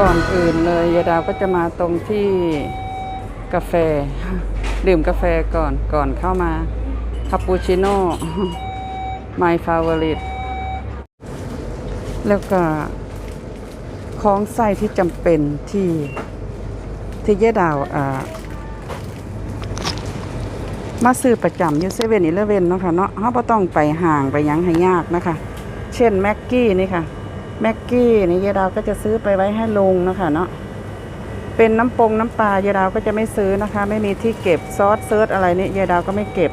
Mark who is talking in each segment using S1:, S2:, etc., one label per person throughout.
S1: ก่อนอื่นเลยยายดาวก็จะมาตรงที่กาแฟ ดื่มกาแฟก่อนก่อนเข้ามาคาปูชิโน่ my favorite แล้วก็ของใส่ที่จำเป็นที่ที่ยายดาวอ่ามาซื้อประจำอยู่เซเว่นอีเลเว่นเนาะค่ะเนาะเขาต้องไปห่างไปยังให้ยากนะคะ เช่นแม็กกี้นี่ค่ะ แม็กกี้นี่ยายดาวก็จะซื้อไปไว้ให้ลุงนะคะเนาะเป็นน้ำปงน้ำปลายายดาวก็จะไม่ซื้อนะคะ ไม่มีที่เก็บซอสเซิร์ชอะไรนี่ยายดาวก็ไม่เก็บ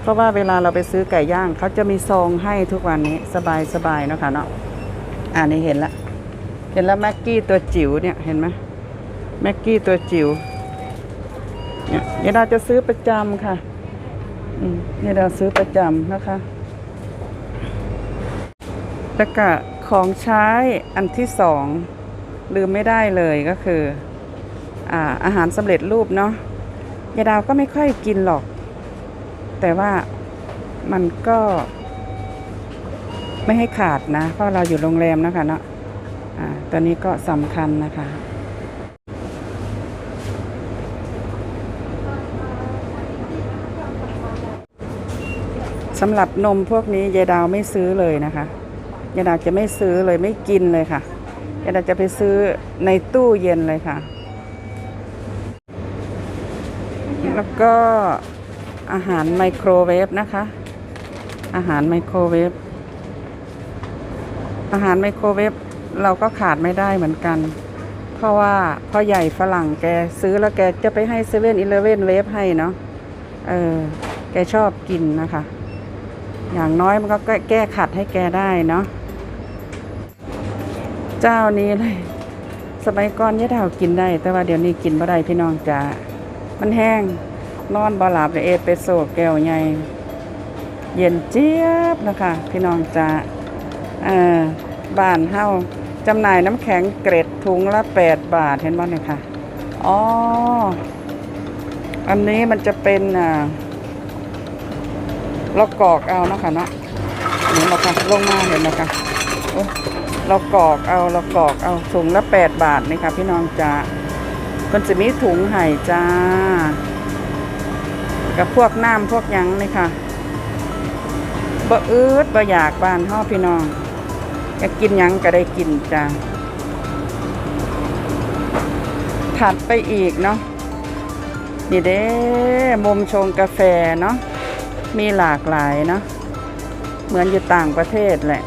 S1: เพราะว่าเวลาเราไปซื้อไก่ย่างเขาจะมีซองให้ทุกวันนี้สบายสบายๆนะคะเนาะอ่านี่เห็นละเห็นแล้วแม็กกี้ตัวจิ๋วเนี่ยเห็นไหมแม็กกี้ตัวจิ๋วเนี่ยยายดาวจะซื้อประจำค่ะยายดาวซื้อประจำนะคะแล้วก็ ของใช้อันที่สองลืมไม่ได้เลยก็คืออาอาหารสำเร็จรูปเนาะยายดาวก็ไม่ค่อยกินหรอก แต่ว่ามันก็ ไม่ให้ขาดนะ เพราะเราอยู่โรงแรมนะคะเนาะอ่าตัวนี้ก็สำคัญนะคะสำหรับนมพวกนี้ยายดาวไม่ซื้อเลยนะคะ ยาดาจะไม่ซื้อเลยไม่กินเลยค่ะยาดาจะไปซื้อในตู้เย็นเลยค่ะ แล้วก็อาหารไมโครเวฟนะคะ อาหารไมโครเวฟอาหารไมโครเวฟเราก็ขาดไม่ได้เหมือนกัน เพราะว่าพ่อใหญ่ฝรั่งแกซื้อแล้วแกจะไปให้เซเว่นอีเลเว่นเวฟให้เนาะเออแกชอบกินนะคะ อย่างน้อยมันก็แก้ขัดให้แกได้เนาะ เจ้านี้เลย สมัยก่อนยะดาวกินได้ แต่ว่าเดี๋ยวนี้กินบ่ได้พี่น้องจ๋ามันแห้งนอนบ่หลับเลยเอสเปโซแก้วใหญ่เย็นเจี๊ยบนะคะ พี่น้องจ๋าเอ่อบ้านเฮาจำหน่ายน้ำแข็งเกร็ดถุงละ 8 บาทเห็นบ่เนี่ยค่ะอ๋อ อันนี้มันจะเป็นอ่าเรากรอกเอาเนาะค่ะเนาะเห็นไหมคะลงมาเห็นไหมคะโอ้ เรากรอกเอาเรากรอกเอาถุงละแปดบาทนี่ค่ะพี่น้องจ้ามันจะมีถุงไห่จ้า กับพวกน้ำพวกยังนี่ค่ะบะอืดบะอยากบ้านห่อพี่น้องอยากกินยังก็ได้กินจ้าถัดไปอีกเนาะนี่เด้มุมชงกาแฟเนาะมีหลากหลายเนาะเหมือนอยู่ต่างประเทศแหละ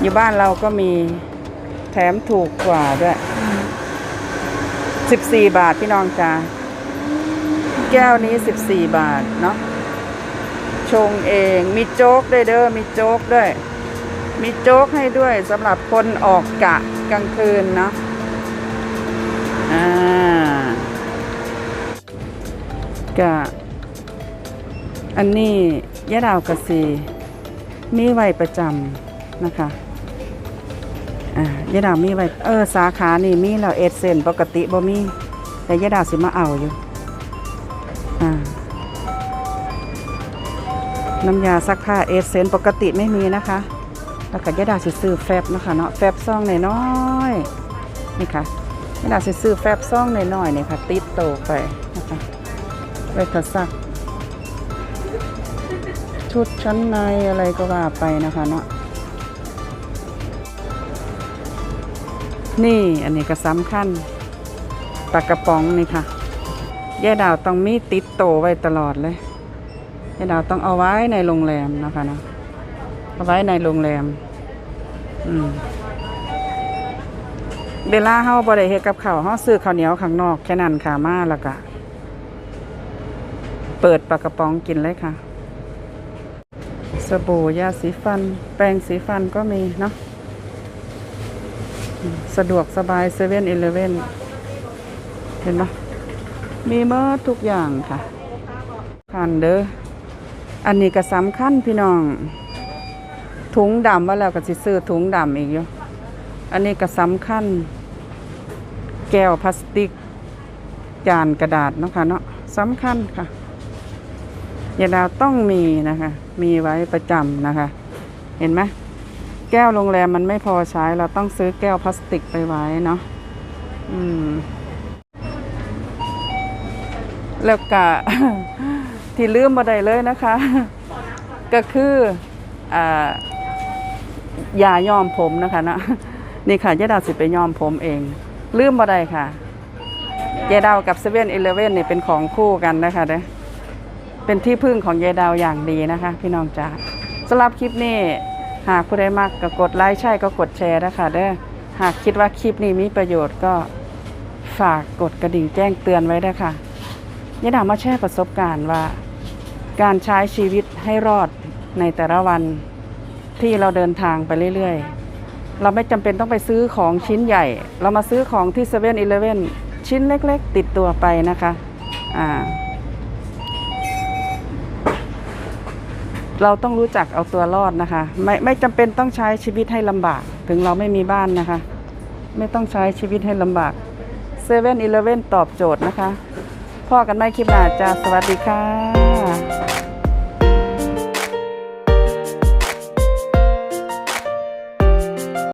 S1: อยู่บ้านเราก็มีแถมถูกกว่าด้วย14บาทพี่น้องจ้าแก้วนี้14บาทเนาะชงเองมีโจ๊กด้วยเด้อมีโจ๊กด้วย มีโจ๊กให้ด้วยสำหรับคนออกกะกลางคืนเนาะอ่ากะ อันนี้ยะดาวกสีมีไว้ประจำนะคะ อ่ายะดาวมีไว้เออ สาขานี่มีแล้วเอดเซนปกติบ่มี แต่ยะดาวสิมาเอาอยู่ อ่า น้ำยาซักผ้าเอดเซนปกติไม่มีนะคะ แล้วก็ยะดาวสิซื้อแฟบนะคะเนาะแฟบซองน้อยๆนี่ค่ะยะดาวสิซื้อแฟบซองน้อยๆนี่ค่ะ ติดโตไปนะคะไว้ถ้าซักชุดชั้นในอะไรก็ว่าไปนะคะเนาะ นี่อันนี้ก็สำคัญปากกระป๋องนี่ค่ะย่าดาวต้องมีติดโตไว้ตลอดเลยย่าดาวต้องเอาไว้ในโรงแรมนะคะนะเอาไว้ในโรงแรม อืมเวลาเฮาบ่ได้เฮ็ดกับข้าวเฮาซื้อข้าวเหนียวข้างนอกแค่นั้นค่ะมาแล้วก็เปิดปากกระป๋องกินเลยค่ะ สบู่ยาสีฟัน แปรงสีฟันก็มีเนาะ สะดวกสบายเซเว่นอีเลเว่นเห็นไหมมีเมื่อทุกอย่างค่ะคันเด้ออันนี้ก็สำคัญพี่น้อง ถุงดำว่าแล้วก็สิซื้อถุงดำอีกอยู่อันนี้ก็สำคัญ แก้วพลาสติกจานกระดาษเนาะค่ะเนาะสำคัญค่ะยาดาวต้องมีนะคะ มีไว้ประจำนะคะ เห็นไหม แก้วโรงแรมมันไม่พอใช้ เราต้องซื้อแก้วพลาสติกไปไว้เนาะอืม แล้วก็ที่ลืมมาได้เลยนะคะ ก็คืออ่ายาย้อมผมนะคะนะนี่ค่ะยาดาวสิไปย้อมผมเอง ลืมมาได้ค่ะยายดาวกับเซเว่นอีเลเว่นนี่เป็นของคู่กันนะคะเด้เป็นที่พึ่งของยายดาวอย่างดีนะคะ พี่น้องจ๋าสำหรับคลิปนี้ หากผู้ใดมากก็กดไลค์ใช่ก็กดแชร์นะคะเด้อหากคิดว่าคลิปนี้มีประโยชน์ก็ฝากกดกระดิ่งแจ้งเตือนไว้ด้วยค่ะยายดาวมาแชร์ประสบการณ์ว่า การใช้ชีวิตให้รอดในแต่ละวันที่เราเดินทางไปเรื่อยๆ เราไม่จำเป็นต้องไปซื้อของชิ้นใหญ่ เรามาซื้อของที่7 e เ e ่ e อชิ้นเล็กๆ ติดตัวไปนะคะ อ่า เราต้องรู้จักเอาตัวรอดนะคะ ไม่ไม่จำเป็นต้องใช้ชีวิตให้ลำบาก ถึงเราไม่มีบ้านนะคะ ไม่ต้องใช้ชีวิตให้ลำบากเซเว่นอีเลเว่นตอบโจทย์นะคะพ่อกันไม่คลิปหน้าจ้าสวัสดีค่ะ